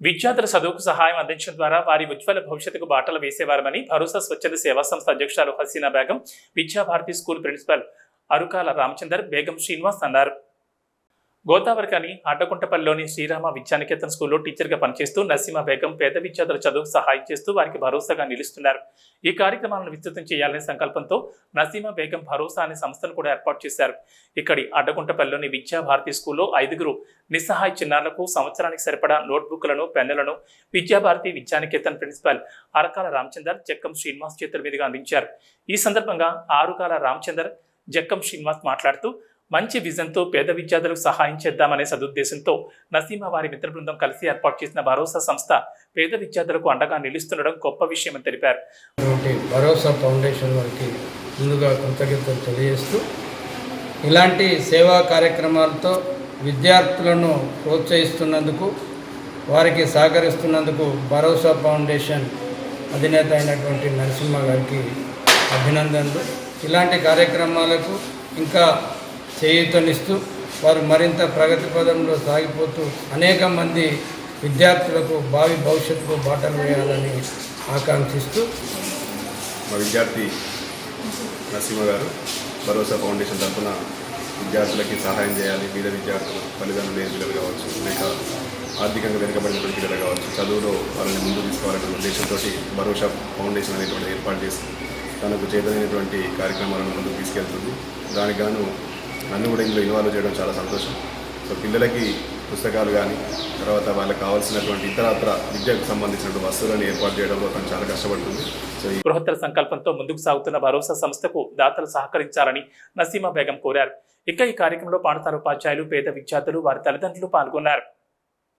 విద్యార్థుల చదువుకు సహాయం అందించడం ద్వారా వారి ఉజ్వల భవిష్యత్తుకు బాటలు వేసేవారమని భరోసా స్వచ్ఛంద సేవా సంస్థ అధ్యక్షురాలు హసీనా బేగం విద్యాభారతి స్కూల్ ప్రిన్సిపల్ అరుకాల రామచందర్ బేగం శ్రీనివాస్ అన్నారు. గోదావరి కానీ అడ్డకుంటపల్లిలోని శ్రీరామ విద్యానికేతన్ స్కూల్లో టీచర్గా పనిచేస్తూ నసీమా బేగం పేద విద్యార్థుల చదువుకు సహాయం చేస్తూ వారికి భరోసాగా నిలుస్తున్నారు. ఈ కార్యక్రమాలను విస్తృతం చేయాలనే సంకల్పంతో నసీమా బేగం భరోసా అనే సంస్థను కూడా ఏర్పాటు చేశారు. ఇక్కడి అడ్డగుంటపల్లిలోని విద్యాభారతి స్కూల్లో ఐదుగురు నిస్సహాయ చిన్నారులకు సంవత్సరానికి సరిపడా నోట్బుక్లను పెన్నులను విద్యాభారతి విద్యానికేతన్ ప్రిన్సిపల్ అరకాల రామచందర్ జక్కం శ్రీనివాస్ చేతుల మీదుగా అందించారు. ఈ సందర్భంగా ఆరుకాల రామచందర్ జక్కం శ్రీనివాస్ మాట్లాడుతూ మంచి విజన్తో పేద విద్యార్థులకు సహాయం చేద్దామనే సదుద్దేశంతో నసీమా వారి మిత్ర బృందం కలిసి ఏర్పాటు చేసిన భరోసా సంస్థ పేద విద్యార్థులకు అండగా నిలుస్తుండడం గొప్ప విషయమని తెలిపారు. అటువంటి భరోసా ఫౌండేషన్ వారికి ముందుగా కృతజ్ఞతలు తెలియజేస్తూ ఇలాంటి సేవా కార్యక్రమాలతో విద్యార్థులను ప్రోత్సహిస్తున్నందుకు వారికి సహకరిస్తున్నందుకు భరోసా ఫౌండేషన్ అధినేత అయినటువంటి నరసింహ గారికి అభినందనలు. ఇలాంటి కార్యక్రమాలకు ఇంకా చేయూతనిస్తూ వారు మరింత ప్రగతి పదంలో సాగిపోతూ అనేక మంది విద్యార్థులకు భావి భవిష్యత్తుకు బాటలు వేయాలని ఆకాంక్షిస్తూ మా విద్యార్థి నరసింహ గారు భరోసా ఫౌండేషన్ తరఫున విద్యార్థులకి సహాయం చేయాలి. పేద విద్యార్థులు తల్లిదండ్రులు లేని పిల్లలు కావచ్చు లేక ఆర్థికంగా వెనుకబడినటువంటి పిల్లలు కావచ్చు చదువులో వాళ్ళని ముందు తీసుకోవాలనే ఉద్దేశంతో భరోసా ఫౌండేషన్ అనేటువంటి ఏర్పాటు చేసి తనకు చేతనైనటువంటి కార్యక్రమాలను ముందుకు తీసుకెళ్తుంది. దానికి గాను నన్ను కూడా ఇందులో ఇన్వాల్వ్ చేయడం చాలా సంతోషం. సో పిల్లలకి పుస్తకాలు కానీ తర్వాత వాళ్ళకి కావాల్సినటువంటి ఇతరత్ర విద్యకు సంబంధించినటువంటి వస్తువులను ఏర్పాటు చేయడంలో తను చాలా కష్టపడుతుంది. సో ఈ బృహత్తర సంకల్పంతో ముందుకు సాగుతున్న భరోసా సంస్థకు దాతలు సహకరించాలని నసీమా బేగం కోరారు. ఇక ఈ కార్యక్రమంలో పాఠశాల ఉపాధ్యాయులు పేద విద్యార్థులు వారి తల్లిదండ్రులు పాల్గొన్నారు.